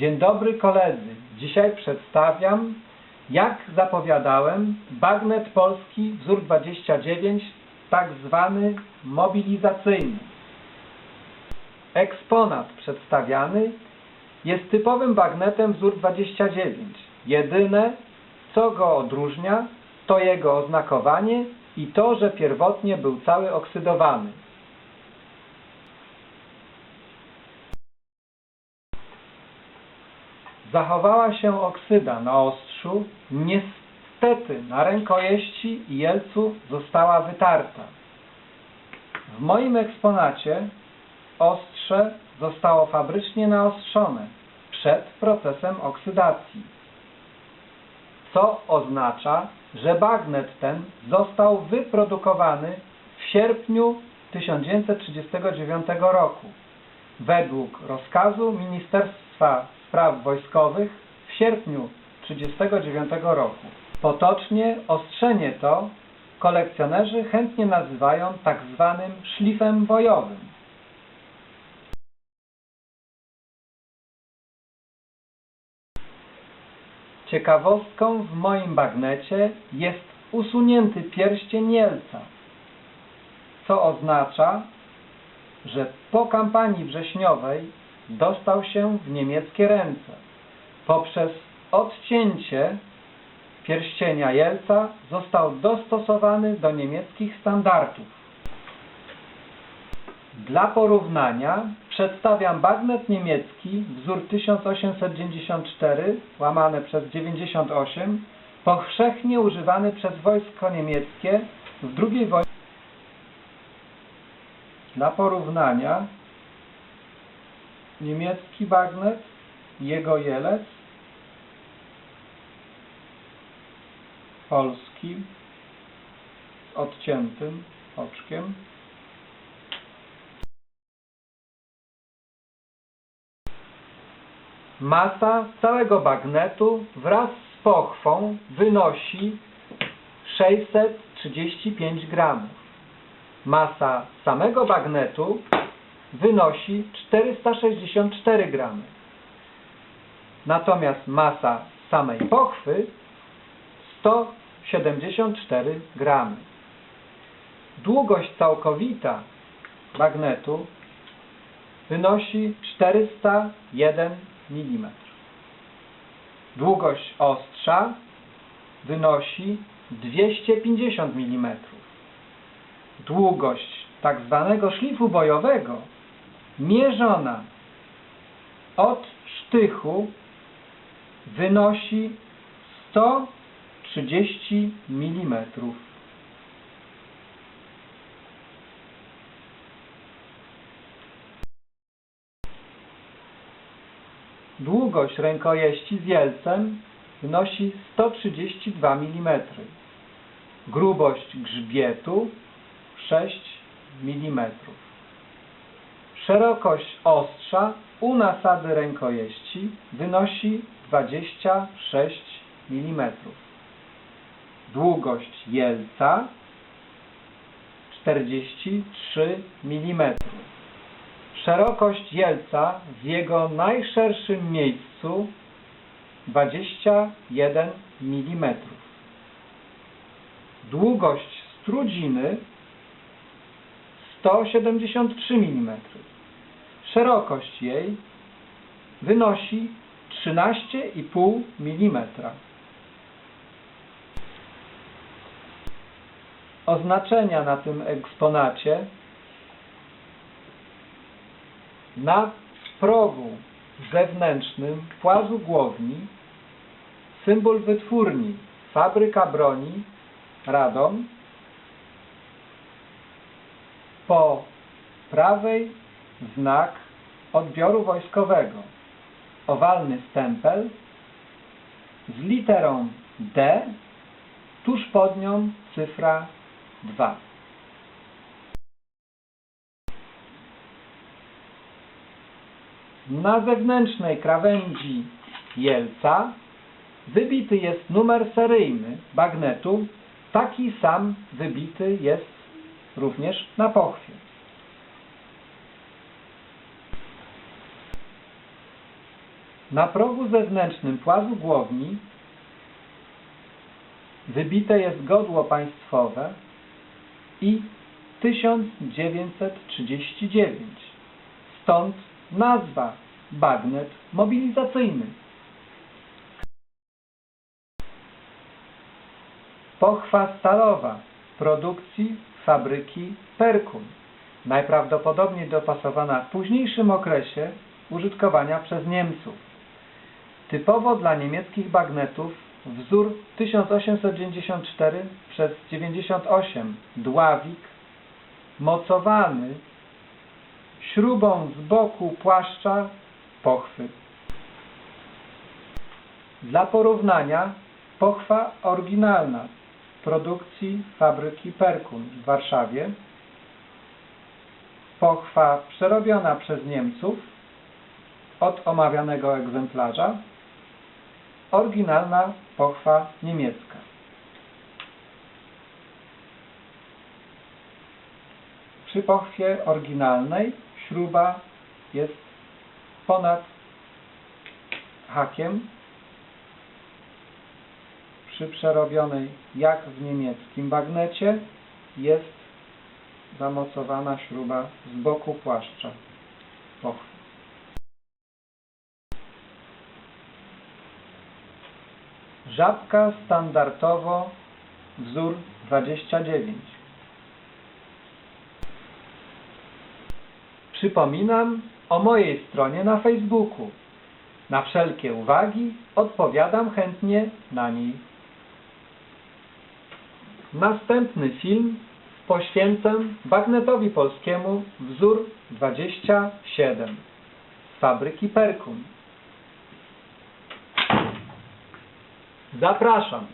Dzień dobry koledzy. Dzisiaj przedstawiam, jak zapowiadałem, bagnet polski wzór 29, tak zwany mobilizacyjny. Eksponat przedstawiany jest typowym bagnetem wzór 29. Jedyne, co go odróżnia, to jego oznakowanie i to, że pierwotnie był cały oksydowany. Zachowała się oksyda na ostrzu, niestety na rękojeści i jelcu została wytarta. W moim eksponacie ostrze zostało fabrycznie naostrzone przed procesem oksydacji, co oznacza, że bagnet ten został wyprodukowany w sierpniu 1939 roku według rozkazu Ministerstwa Spraw Wojskowych w sierpniu 1939 roku. Potocznie ostrzenie to kolekcjonerzy chętnie nazywają tak zwanym szlifem bojowym. Ciekawostką w moim bagnecie jest usunięty pierścień Jelca, co oznacza, że po kampanii wrześniowej dostał się w niemieckie ręce. Poprzez odcięcie pierścienia Jelca został dostosowany do niemieckich standardów. Dla porównania przedstawiam bagnet niemiecki wzór 1894 łamane przez 98 powszechnie używany przez wojsko niemieckie w II wojnie. Dla porównania niemiecki bagnet, jego jelec, polski z odciętym oczkiem. Masa całego bagnetu wraz z pochwą wynosi 635 gramów. Masa samego bagnetu wynosi 464 gramy. Natomiast masa samej pochwy 174 gramy. Długość całkowita bagnetu wynosi 401 mm. Długość ostrza wynosi 250 mm. Długość tak zwanego szlifu bojowego mierzona od sztychu wynosi 130 mm. Długość rękojeści z jelcem wynosi 132 mm. Grubość grzbietu 6 mm. Szerokość ostrza u nasady rękojeści wynosi 26 mm. Długość jelca 43 mm. Szerokość jelca w jego najszerszym miejscu 21 mm. Długość strudziny 173 mm. Szerokość jej wynosi 13,5 mm. Oznaczenia na tym eksponacie na progu zewnętrznym płazu głowni symbol wytwórni Fabryka Broni Radom po prawej znak odbioru wojskowego. Owalny stempel z literą D tuż pod nią cyfra 2 Na zewnętrznej krawędzi jelca wybity jest numer seryjny bagnetu, taki sam wybity jest również na pochwie. Na progu zewnętrznym płazu głowni wybite jest godło państwowe i 1939. Stąd nazwa bagnet mobilizacyjny. Pochwa stalowa produkcji fabryki Perkun, najprawdopodobniej dopasowana w późniejszym okresie użytkowania przez Niemców. Typowo dla niemieckich bagnetów wzór 1894 przez 98 dławik mocowany śrubą z boku płaszcza pochwy. Dla porównania pochwa oryginalna produkcji fabryki Perkun w Warszawie, pochwa przerobiona przez Niemców od omawianego egzemplarza, oryginalna pochwa niemiecka. Przy pochwie oryginalnej śruba jest ponad hakiem. Przy przerobionej, jak w niemieckim bagnecie, jest zamocowana śruba z boku płaszcza pochwy. Żabka standardowo wzór 29. Przypominam o mojej stronie na Facebooku. Na wszelkie uwagi odpowiadam chętnie na niej. Następny film poświęcę bagnetowi polskiemu wzór 27 z fabryki Perkun. Zapraszam.